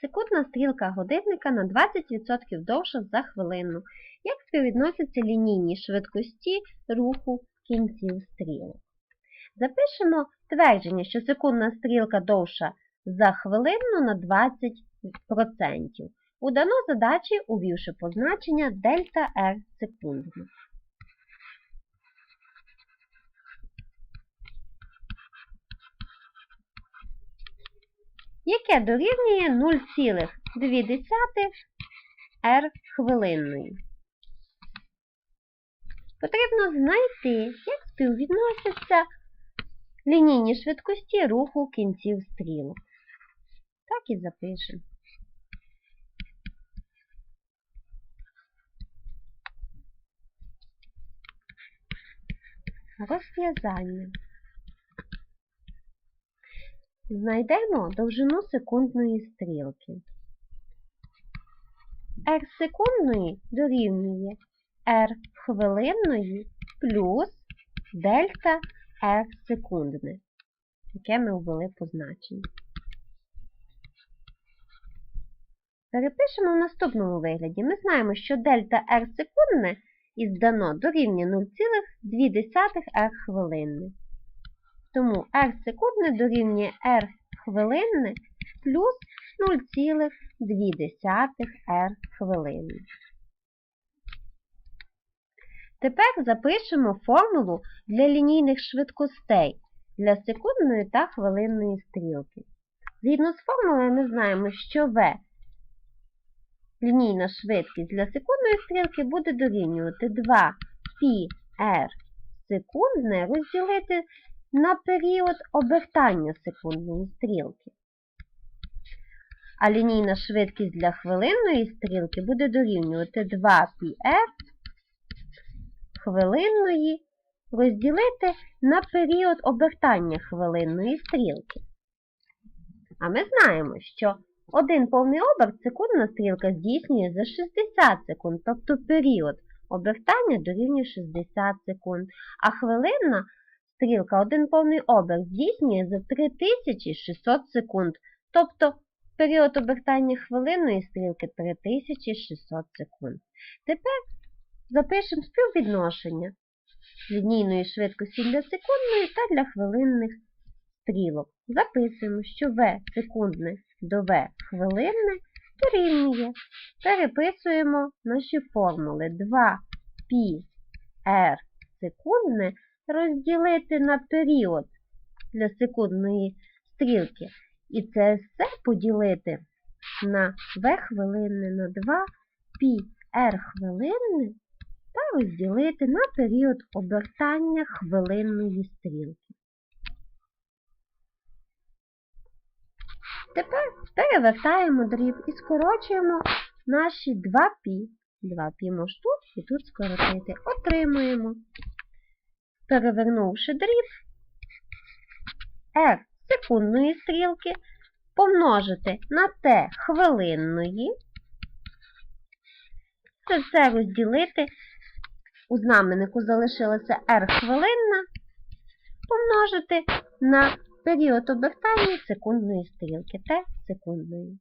секундна стрілка годинника на 20% довша за хвилину. Як співвідносяться лінійні швидкості руху кінців стрілок? Запишемо твердження, що секундна стрілка довша за хвилину на 20%. Удано задачі, увівши позначення дельта R секундно. Яке дорівнює 0,2 r хвилинної. Потрібно знайти, як співвідносяться лінійні швидкості руху кінців стрілок. Так і запишемо. Розв'язання. Знайдемо довжину секундної стрілки. R секундної дорівнює R хвилинної плюс дельта R секундне, яке ми ввели позначення. Перепишемо в наступному вигляді. Ми знаємо, що дельта R секундне із дано дорівнює 0,2 R хвилинне. Тому r секундне дорівнює r хвилинне плюс 0,2 r хвилинне. Тепер запишемо формулу для лінійних швидкостей для секундної та хвилинної стрілки. Згідно з формулою ми знаємо, що v лінійна швидкість для секундної стрілки буде дорівнювати 2 πr секундне розділити на період обертання секундної стрілки. А лінійна швидкість для хвилинної стрілки буде дорівнювати 2πr хвилинної розділити на період обертання хвилинної стрілки. А ми знаємо, що один повний оберт секундна стрілка здійснює за 60 секунд, тобто період обертання дорівнює 60 секунд, а хвилинна стрілка один повний оберт здійснює за 3600 секунд, тобто період обертання хвилинної стрілки 3600 секунд. Тепер запишемо співвідношення лінійної швидкості для секундної та для хвилинних стрілок. Записуємо, що v секундне до v хвилинне дорівнює. Переписуємо наші формули 2 π r секундне розділити на період для секундної стрілки. І це все поділити на В хвилини на 2, Пі, Р хвилини та розділити на період обертання хвилинної стрілки. Тепер перевертаємо дріб і скорочуємо наші 2 пі. 2 пі може тут і тут скоротити. Отримуємо перевернувши дріб, r секундної стрілки помножити на t хвилинної, це все розділити, у знаменнику залишилося r хвилинна, помножити на період обертання секундної стрілки, t секундної.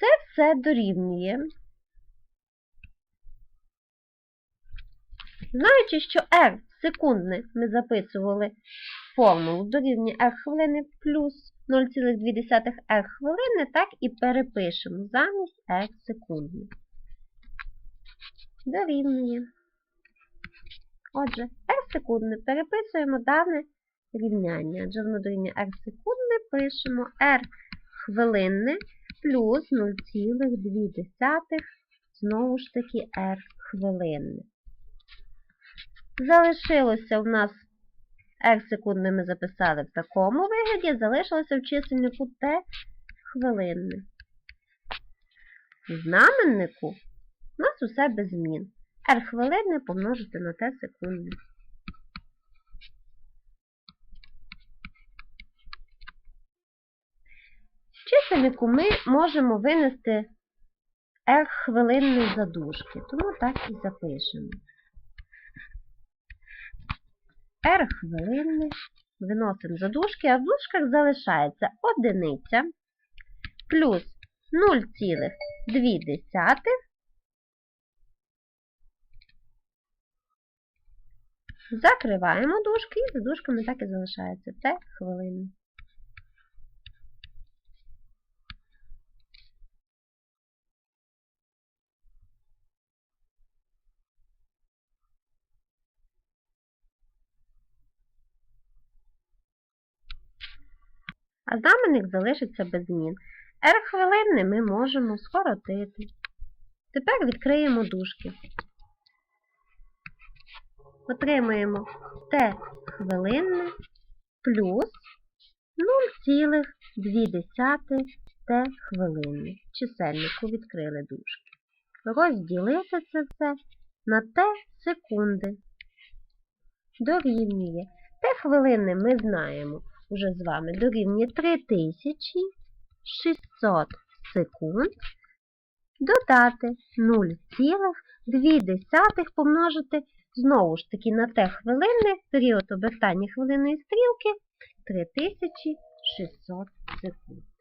Це все дорівнює. Знаючи, що r секундне ми записували формулу дорівнює r хвилини плюс 0,2 r хвилини, так і перепишемо замість r секундне. Дорівнює. Отже, r секундне переписуємо дане рівняння. Адже воно дорівнює r секундне, пишемо r хвилинне плюс 0,2 знову ж таки r хвилинне. Залишилося в нас r секундне ми записали в такому вигляді, залишилося в чисельнику t хвилинне. В знаменнику у нас усе без змін. r хвилинне помножити на t секундне. В чисельнику ми можемо винести r хвилинної задушки, тому так і запишемо. R хвилини, виносимо за дужки, а в дужках залишається одиниця плюс 0,2. Закриваємо дужки і за дужками так і залишається. Це хвилини. А знаменник залишиться без змін. R хвилини ми можемо скоротити. Тепер відкриємо дужки. Отримаємо Т хвилини плюс 0,2 Т хвилини. Чисельнику відкрили дужки. Розділити це все на Т секунди. Дорівнює. Т хвилини ми знаємо уже з вами дорівнює 3600 секунд. Додати 0,2 помножити знову ж таки на те хвилини, період обертання хвилинної стрілки 3600 секунд.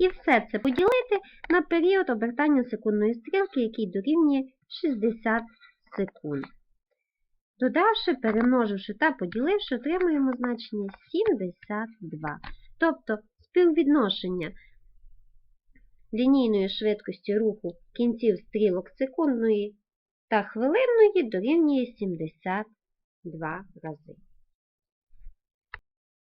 І все це поділити на період обертання секундної стрілки, який дорівнює 60 секунд. Додавши, перемноживши та поділивши, отримуємо значення 72. Тобто співвідношення лінійної швидкості руху кінців стрілок секундної та хвилинної дорівнює 72 рази.